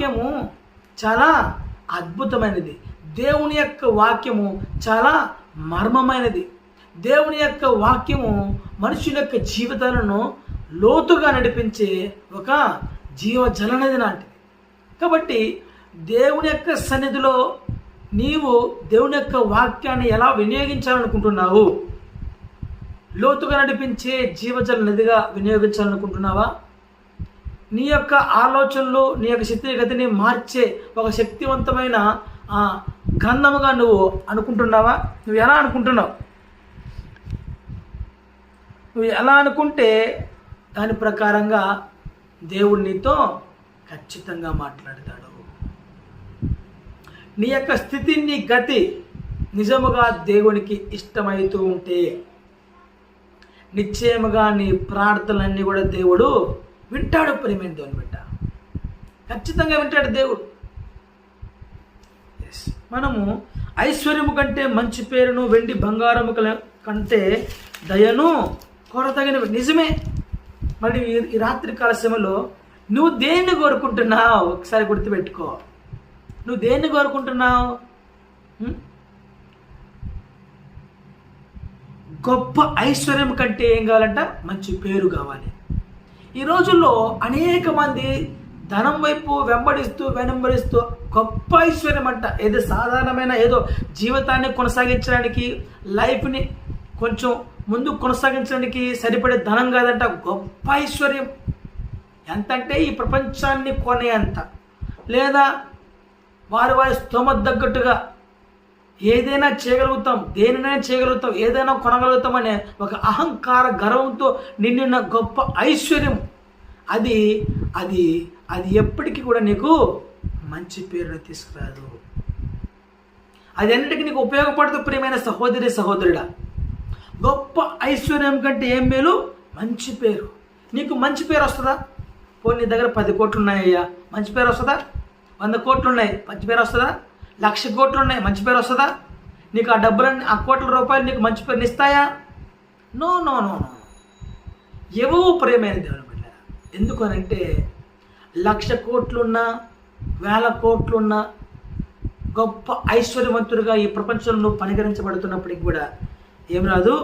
వాక్యము చాలా అద్భుతమైనది. దేవుని యొక్క వాక్యము చాలా మర్మమైనది. దేవుని యొక్క వాక్యము మనుషుల యొక్క జీవితాలను లోతుగా నడిపించే ఒక జీవజలనది లాంటిది. కాబట్టి దేవుని యొక్క సన్నిధిలో నీవు దేవుని యొక్క వాక్యాన్ని ఎలా వినియోగించాలనుకుంటున్నావు? లోతుగా నడిపించే జీవజల నదిగా వినియోగించాలనుకుంటున్నావా? నీ యొక్క ఆలోచనలు నీ యొక్క స్థితిగతిని మార్చే ఒక శక్తివంతమైన ఆ, గ్రంథముగా నువ్వు అనుకుంటున్నావా? నువ్వు ఎలా అనుకుంటున్నావు? నువ్వు ఎలా అనుకుంటే దాని ప్రకారంగా దేవుడు నీతో ఖచ్చితంగా మాట్లాడతాడు. నీ యొక్క స్థితి నీ గతి నిజముగా దేవునికి ఇష్టమైతూ ఉంటే నిశ్చయముగా నీ ప్రార్థనలన్నీ కూడా దేవుడు వింటాడు ప్రేమైన దేవుని బిడ్డ ఖచ్చితంగా వింటాడు దేవుడు. మనము ఐశ్వర్యము కంటే మంచి పేరును వెండి బంగారము కల- కంటే దయను కొరతగిన నిజమే. మరి ఈ- రాత్రి కాల సమయంలో నువ్వు దేన్ని కోరుకుంటున్నావు? ఒకసారి గుర్తుపెట్టుకో. నువ్వు దేన్ని కోరుకుంటున్నావు? గొప్ప ఐశ్వర్యం కంటే ఏం కావాలంట? మంచి పేరు కావాలి. ఈ రోజుల్లో అనేక మంది ధనం వైపు వెంబడిస్తూ వెంబడిస్తూ గొప్ప ఐశ్వర్యం అంట. ఏదో సాధారణమైన ఏదో జీవితాన్ని కొనసాగించడానికి లైఫ్ని కొంచెం ముందు కొనసాగించడానికి సరిపడే ధనం కాదంట. గొప్ప ఐశ్వర్యం. ఎంత అంటే ఈ ప్రపంచాన్ని కొనే అంత లేదా వారి వారి స్తోమ తగ్గట్టుగా ఏదైనా చేయగలుగుతాం దేనినైనా చేయగలుగుతాం ఏదైనా కొనగలుగుతాం అనే ఒక అహంకార గర్వంతో నిండిన గొప్ప ఐశ్వర్యం. అది అది అది ఎప్పటికీ కూడా నీకు మంచి పేరును తీసుకురాదు. అది ఎన్నిటికీ నీకు ఉపయోగపడదు ప్రియమైన సహోదరి సహోదరుడా. గొప్ప ఐశ్వర్యం కంటే ఏం మేలు? మంచి పేరు. నీకు మంచి పేరు వస్తుందా? పోనీ నీ దగ్గర పది కోట్లు ఉన్నాయ్యా మంచి పేరు వస్తుందా? వంద కోట్లు ఉన్నాయి మంచి పేరు వస్తుందా? లక్ష కోట్లు ఉన్నాయి మంచి పేరు వస్తుందా? నీకు ఆ డబ్బులన్నీ ఆ కోట్ల రూపాయలు నీకు మంచి పేరుని ఇస్తాయా? No no no no. ఎవో ప్రేమైన దేవుని బిడ్డ. ఎందుకు అని అంటే లక్ష కోట్లున్నా వేల కోట్లున్నా గొప్ప ఐశ్వర్యవంతుడిగా ఈ ప్రపంచంలో నువ్వు పనిగరించబడుతున్నప్పటికి కూడా ఏం రాదు?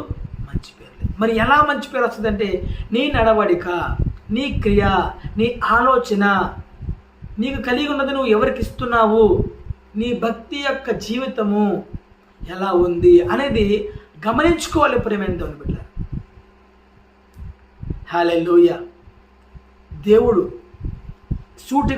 మంచి పేరు లేదు. మరి ఎలా మంచి పేరు వస్తుందంటే నీ నడవడిక నీ క్రియ నీ ఆలోచన నీకు కలిగి ఉన్నది నువ్వు ఎవరికి ఇస్తున్నావు? నీ భక్తి యొక్క జీవితము ఎలా ఉంది అనేది గమనించుకోవాలి ప్రేమైన దేవుని బిడ్డ హాలెలూయ దేవుడు సూటిగా